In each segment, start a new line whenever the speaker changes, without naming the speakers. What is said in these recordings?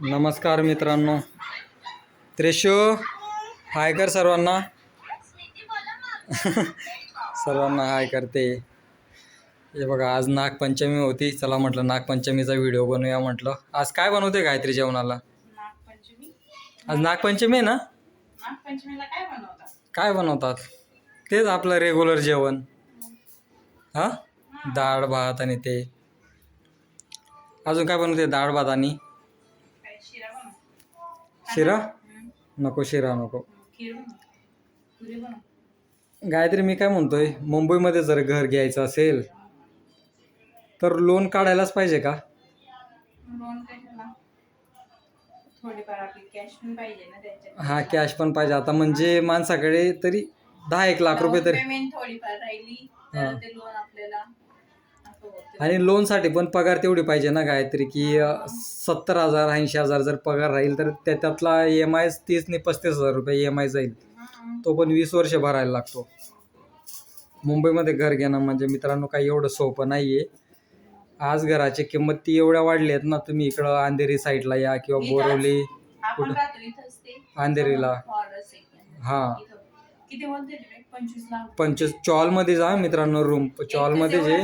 नमस्कार मित्रांनो. त्रिशू हाय कर सर्वांना. सर्वांना हाय करते. हे बघा आज नागपंचमी होती. चला म्हटलं नागपंचमीचा व्हिडिओ बनवूया म्हटलं. आज काय बनवते गायत्री जेवणाला? आज नागपंचमी आहे ना?
काय बनवतात?
तेच आपलं रेग्युलर जेवण. हां? डाळ भात आणि ते. अजून काय बनवते डाळ भात आणि?
शिरा?
नको शिरा नको. गायत्री मी काय म्हणतोय? मुंबईमध्ये जर घर घ्यायचं असेल तर लोन काढायलाच पाहिजे का? हा कॅश पण पाहिजे. आता म्हणजे माणसाकडे तरी दहा एक लाख रुपये तरी.
पेमेंट थोडीफार राहिली. तर ते लोन आपल्याला असं होतं.
आणि लोनसाठी पण पगार तेवढी पाहिजे ना गायत्री की सत्तर हजार ऐंशी हजार जर पगार राहील तर त्या- त्यातला ई एम आय तीस ने पस्तीस हजार रुपये ई एम आय जाईल. तो पण वीस वर्ष भरायला लागतो. मुंबईमध्ये घर घेणं म्हणजे मित्रांनो काही एवढं सोपं नाही आहे आज घराची किंमत ती एवढ्या वाढली आहेत ना तुम्ही इकडं अंधेरी साईडला या किंवा? बोरवली अंधेरीला. हां
पंचवीस
चॉलमध्ये जा मित्रांनो रूम चॉलमध्ये जे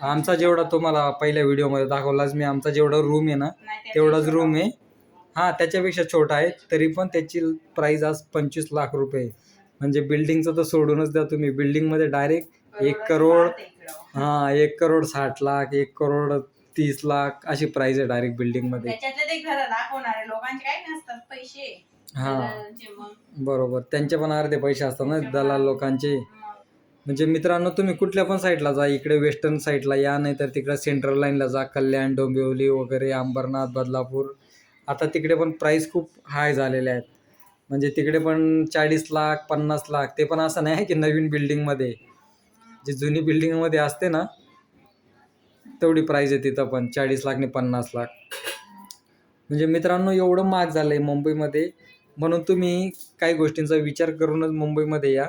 आमचा जेवढा तुम्हाला पहिल्या व्हिडिओमध्ये दाखवलाच मी आमचा जेवढा रूम आहे ना तेवढाच रूम आहे. हां त्याच्यापेक्षा छोटा आहे तरी पण त्याची प्राईस आज पंचवीस लाख रुपये. म्हणजे बिल्डिंगचं तर सोडूनच द्या तुम्ही. बिल्डिंगमध्ये डायरेक्ट एक करोड. हां एक करोड साठ लाख एक करोड तीस लाख अशी प्राईस आहे डायरेक्ट बिल्डिंगमध्ये हां. बरोबर. त्यांचे पण अर्धे पैसे असतात ना दलाल लोकांचे. म्हणजे मित्रांनो तुम्ही कुठल्या पण साईडला जा. इकडे वेस्टर्न साईडला या नाही तर तिकडे सेंट्रल लाईनला जा. कल्याण डोंबिवली वगैरे अंबरनाथ बदलापूर. आता तिकडे पण प्राईस खूप हाय झालेले आहेत. म्हणजे तिकडे पण चाळीस लाख पन्नास लाख ते पण असं नाही की नवीन बिल्डिंगमध्ये जी जुनी बिल्डिंगमध्ये असते ना तेवढी प्राईज आहे तिथं पण चाळीस लाख आणि पन्नास लाख. म्हणजे मित्रांनो एवढं महाग झालं आहे मुंबईमध्ये. म्हणून तुम्ही काही गोष्टींचा विचार करूनच मुंबईमध्ये या.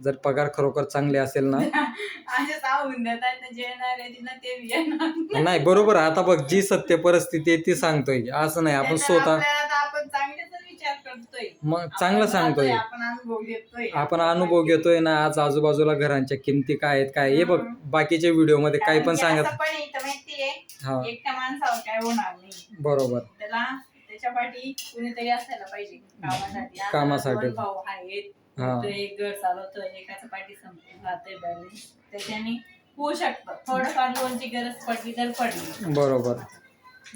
जर पगार खरोखर चांगले असेल ना?
असे सांगून देतात ना जे येणार आहे तिला ते बी येणार.
नाही बरोबर आहे. आता बघ जी सत्य परिस्थिती आहे ती सांगतोय. असं नाही आपण स्वतः
आपल्याला आता आपण चांगल्याच विचार करतोय.
मग
आपण
चांगलं सांगतोय.
जातोय, आपण अनुभव घेतोय.
आपण अनुभव घेतोय ना आज आजूबाजूला घरांच्या किमती काय आहेत काय हे बघ बाकीच्या व्हिडिओमध्ये काही पण
कारण की
सांगत
असं पण इथं माहितीये
हा.
एकट्या माणसावर काय होणार नाही.
बरोबर.
त्याला त्याच्या पाठी कुणीतरी असायला पाहिजे. कामासाठी. आता
कामासाठी.
दोन भाऊ आहेत.
हा.
तो एक घर चालवतोय एकाच्या पाठी संपून राहतोय बॅलन्स त्याच्याने होऊ शकतं. थोडंफार लोनची गरज पडली तर पडली.
बरोबर.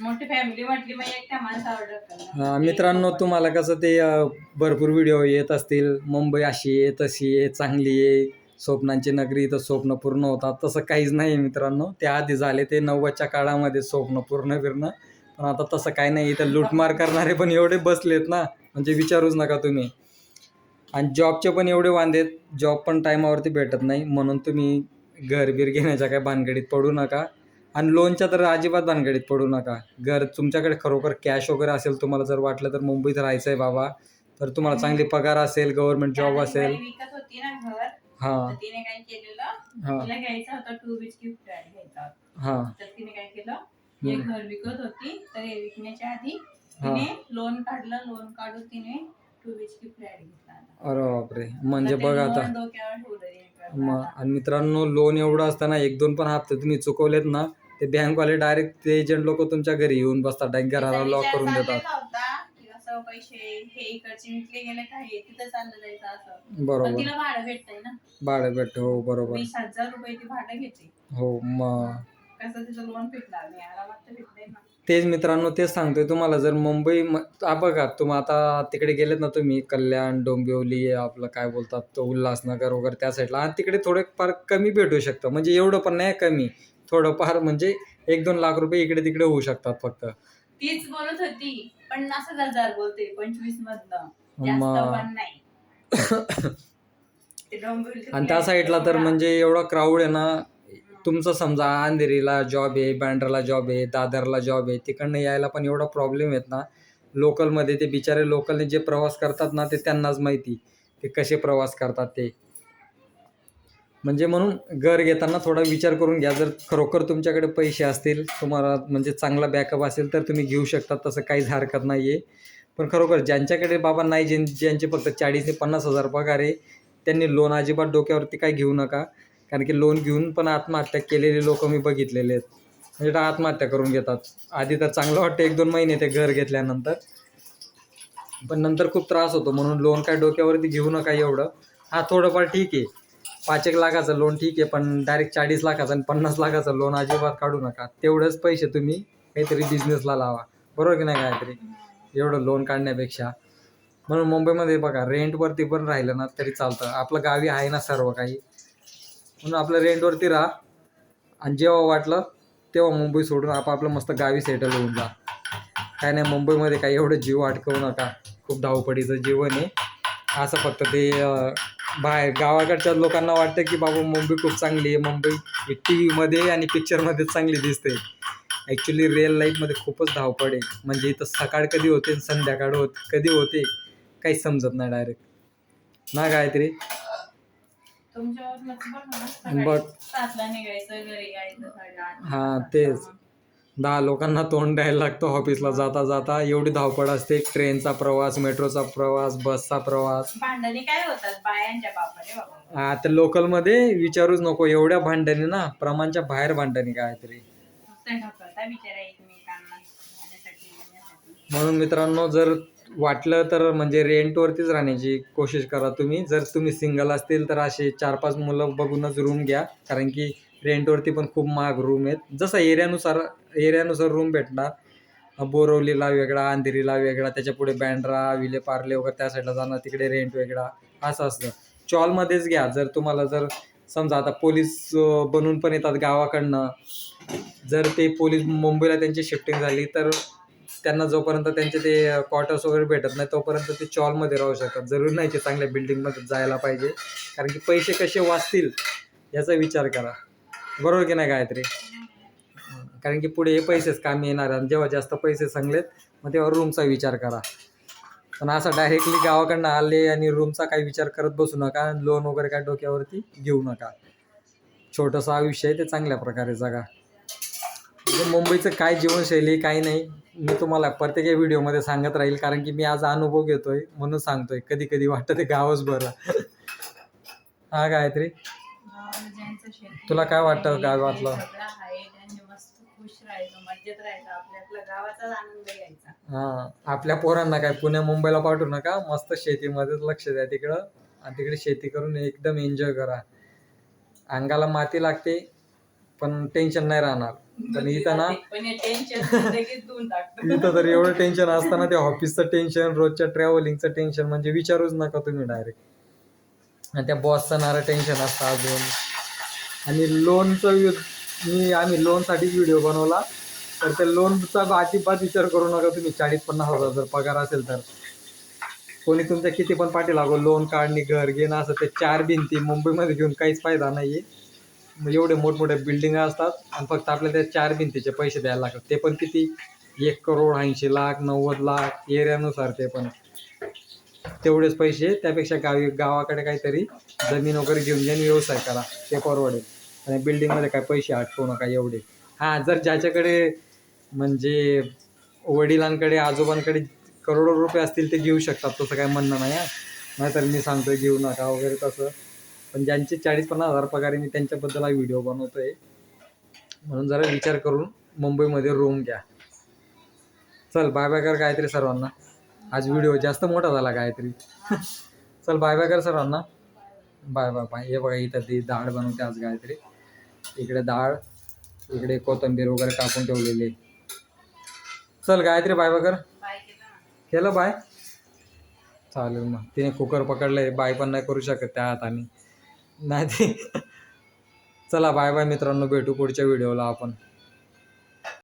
मोठी फॅमिली म्हटली मग एकट्या माणसावर ढकलणं.
हा, मित्रांनो तुम्हाला कसं ते अ, भरपूर व्हिडिओ येत असतील. मुंबई अशी आहे तशी आहे चांगली आहे. स्वप्नांची नगरी तर स्वप्न पूर्ण होतात. तसं काहीच नाही मित्रांनो. ते आधी झाले ते नव्वदच्या काळामध्ये स्वप्न पूर्ण फिरणं. पण आता तसं काही नाही. इथं लूटमार करणारे पण एवढे बसलेत ना. म्हणजे विचारूच नका तुम्ही. आणि जॉबचे पण एवढे वांदेत जॉब पण टायमावरती भेटत नाही. म्हणून तुम्ही घर बीर घेण्याच्या काय भानगडीत पडू नका. आणि लोनच्या तर अजिबात भानगडीत पडू नका. घर तुमच्याकडे खरोखर कॅश वगैरे असेल तुम्हाला जर वाटलं तर मुंबईत राहायचं आहे बाबा. तर तुम्हाला चांगली पगार असेल गव्हर्नमेंट जॉब असेल.
बाई विकत होती ना घर.
हां.
तर तिने काय केलेलं
हां.
तिला घ्यायचा होता टू बीच गिफ्ट घ्यायचा. होता
हां.
तर तिने काय केलं एक घर विकत होती. तर हे विकण्याच्या आधी
हा.
तिने लोन काढलं. लोन काढून तिने टू बीच गिफ्ट घेतला आता.
अरे बापरे. म्हणजे
ते
बघ आता.
loan डोक्यावर ठेवलं तिने कर्ज
मग
आता.
आणि मित्रांनो लोन एवढं असताना एक दोन पण हप्ते तुम्ही चुकवलेत ना ते बँकवाले डायरेक्ट ते एजंट लोक तुमच्या घरी येऊन बसतात डायरेक्ट
तिचा
घराला लॉक
विचार
करून देतात.
चाललेला होता की असं पैसे हे इकडचे विकले गेले काय तिथं चाललं जायचं असं. पण
बरोबर.
तिला भाडं भेटतंय ना.
भाडं भेटते हो बरोबर.
वीस हजार रुपये ती भाडं घेते.
हो मग.
कसं तिचं लोन भेटणार नाही आरामात तर भेटतंय ना.
तेच मित्रांनो तेच सांगतोय तुम्हाला. जर मुंबई म- बघा तुम्ही आता तिकडे गेलेत ना तुम्ही कल्याण डोंबिवली आपलं काय बोलतात तो उल्हासनगर वगैरे त्या साईडला आणि तिकडे थोडे फार कमी भेटू शकतं. म्हणजे एवढं पण नाही कमी. थोडंफार म्हणजे एक दोन लाख रुपये इकडे तिकडे होऊ शकतात फक्त.
तीच बोलत होती. पन्नास हजार बोलते पंचवीस जास्त
मग-
पण नाही. ते डोंबिवली
आणि त्या साईडला तर म्हणजे एवढा क्राऊड आहे ना तुमचं समजा अंधेरीला जॉब आहे बँड्राला जॉब आहे दादरला जॉब आहे तिकडनं यायला पण एवढा प्रॉब्लेम येत ना लोकलमध्ये ते बिचारे लोकलने जे प्रवास करतात ना ते त्यांनाच माहिती ते कसे प्रवास करतात ते. म्हणजे म्हणून घर घेताना थोडा विचार करून घ्या जर खरोखर तुमच्याकडे पैसे असतील तुम्हाला म्हणजे चांगला बॅकअप असेल तर तुम्ही घेऊ शकता तसं काहीच हरकत नाही आहे पण खरोखर ज्यांच्याकडे बाबा नाही ज्यां ज्यांचे फक्त चाळीस ते पन्नास हजार पगार आहे त्यांनी लोन अजिबात डोक्यावरती काय घेऊ नका. कारण की लोन घेऊन पण आत्महत्या केलेले लोक मी बघितलेले आहेत. म्हणजे आत्महत्या करून घेतात. आधी तर चांगलं वाटतं एक दोन महिने ते घर घेतल्यानंतर. पण नंतर खूप त्रास होतो म्हणून लोन काय डोक्यावरती घेऊ नका एवढं. हा थोडंफार ठीक आहे. पाच एक लाखाचं लोन ठीक आहे पण डायरेक्ट चाळीस लाखाचं आणि पन्नास लाखाचं लोन अजिबात काढू नका. तेवढंच पैसे तुम्ही काहीतरी बिझनेसला लावा. बरोबर की नाही काहीतरी एवढं लोन काढण्यापेक्षा. म्हणून मुंबईमध्ये बघा रेंटवरती पण राहिलं ना तरी चालतं. आपलं गावी आहे ना सर्व काही. म्हणून आपल्या रेंटवरती राहा. आणि जेव्हा वाटलं तेव्हा मुंबई सोडून आपापलं मस्त गावी सेटल होऊन जा. काय नाही मुंबईमध्ये काही एवढं जीव अटकवू नका. खूप धावपडीचं जीवन आहे. असं फक्त ते बाहेर गावाकडच्या लोकांना वाटतं की बाबा मुंबई खूप चांगली आहे. मुंबई टी व्हीमध्ये आणि पिक्चरमध्ये चांगली दिसते. ॲक्च्युली रिअल लाईफमध्ये खूपच धावपड आहे. म्हणजे इथं सकाळ कधी होते आणि संध्याकाळ होत कधी होते काहीच समजत नाही डायरेक्ट ना गायत्री? हा, तेच. दहा लोकांना तोंड द्यायला लागतं ऑफिसला जाता जाता. एवढी धावपळ असते. ट्रेनचा प्रवास मेट्रोचा प्रवास बसचा प्रवास.
भांडणी काय होतात? बापारे बाबा.
आता लोकलमध्ये विचारूच नको. एवढ्या भांडणी ना प्रमाणच्या बाहेर भांडणी काहीतरी.
जाण्यासाठी येण्यासाठी.
म्हणून मित्रांनो जर वाटलं तर म्हणजे रेंटवरतीच राहण्याची कोशिश करा तुम्ही. जर तुम्ही सिंगल असतील तर असे चार पाच मुलं बघूनच रूम घ्या. कारण की रेंटवरती पण खूप महाग रूम आहेत. जसं एरियानुसार एरियानुसार रूम भेटणार. बोरवलीला वेगळा अंधेरीला वेगळा त्याच्या पुढे बँड्रा विले पार्ले वगैरे त्या साईडला जाणार तिकडे रेंट वेगळा असं असतं. चॉलमध्येच घ्या. जर तुम्हाला जर समजा आता पोलीस बनून पण येतात गावाकडनं. जर ते पोलीस मुंबईला त्यांची शिफ्टिंग झाली तर त्यांना जोपर्यंत त्यांचे ते क्वार्टर्स वगैरे भेटत नाही तोपर्यंत ते चॉलमध्ये राहू शकतात. जरूर नाही ते चांगल्या बिल्डिंगमध्ये जायला पाहिजे. कारण की पैसे कसे वाचतील याचा विचार करा. बरोबर की नाही गायत्री? कारण की पुढे हे पैसेच कामी येणार आणि जेव्हा जास्त पैसे सांगलेत मग तेव्हा रूमचा विचार करा. पण असं डायरेक्टली गावाकडनं आले आणि रूमचा काही विचार करत बसू नका. लोन वगैरे काय डोक्यावरती घेऊ नका. छोटंसं आयुष्य आहे ते चांगल्या प्रकारे जगा. म्हणजे मुंबईचं काय जीवनशैली काही नाही मी तुम्हाला प्रत्येक व्हिडिओमध्ये सांगत राहील कारण की मी आज अनुभव घेतोय म्हणून सांगतोय. कधी कधी वाटतं ते गावच बरं. हा गायत्री? तुला काय वाटतं गावातलं? हा आपल्या पोरांना काय पुण्या मुंबईला पाठवू नका मस्त शेतीमध्येच लक्ष द्या तिकडं. आणि तिकडे शेती करून एकदम एन्जॉय करा. अंगाला माती लागते पण टेन्शन नाही राहणार. पण इथं ना इथं तर एवढं टेन्शन असताना ते ऑफिसचं टेन्शन रोजच्या ट्रॅव्हलिंगचं टेन्शन म्हणजे विचारूच नका तुम्ही डायरेक्ट आणि त्या बॉसचं नारं टेन्शन असतं अजून. आणि लोनचं मी आम्ही लोनसाठी व्हिडिओ बनवला. तर त्या लोनचा अजिबात विचार करू नका तुम्ही. चाळीस पन्नास हजार जर पगार असेल तर. कोणी तुमच्या किती पण पाठी लागो लोन काढणे घर घेणं असं ते चार भिंती मुंबईमध्ये घेऊन काहीच फायदा नाही आहे म्हणजे एवढे मोठमोठ्या बिल्डिंग असतात आणि फक्त आपल्याला त्या चार भिंतीचे पैसे द्यायला लागतात. ते पण किती? एक करोड ऐंशी लाख नव्वद लाख एरियानुसार ते पण. तेवढेच पैसे त्यापेक्षा गावी गावाकडे काहीतरी जमीन वगैरे घेऊन जाऊन व्यवसाय करा. ते परवडेल. आणि बिल्डिंगमध्ये काय पैसे अटकवू नका एवढे. हां जर ज्याच्याकडे म्हणजे वडिलांकडे आजोबांकडे करोडो रुपये असतील ते घेऊ शकतात. तसं काय म्हणणं नाही हां. नाहीतर मी सांगतोय घेऊ नका वगैरे तसं. पण ज्यांचे चाळीस पन्नास हजार पगार आहे मी त्यांच्याबद्दल हा व्हिडिओ बनवतोय. म्हणून जरा विचार करून मुंबईमध्ये रूम घ्या. चल बाय बाय कर गायत्री सर्वांना. आज व्हिडिओ जास्त मोठा झाला गायत्री चल बाय बाय कर सर्वांना. बाय बाय बाय हे बघा इथं ती डाळ बनवते आज गायत्री इकडे डाळ इकडे कोथिंबीर वगैरे कापून ठेवलेली. चल गायत्री बाय बाय कर. केलं बाय चालेल मग. तिने कुकर पकडलंय. बाय पण नाही करू शकत त्या हाताने. नाही ते. चला बाय बाय मित्रांनो भेटू पुढच्या व्हिडिओला आपण.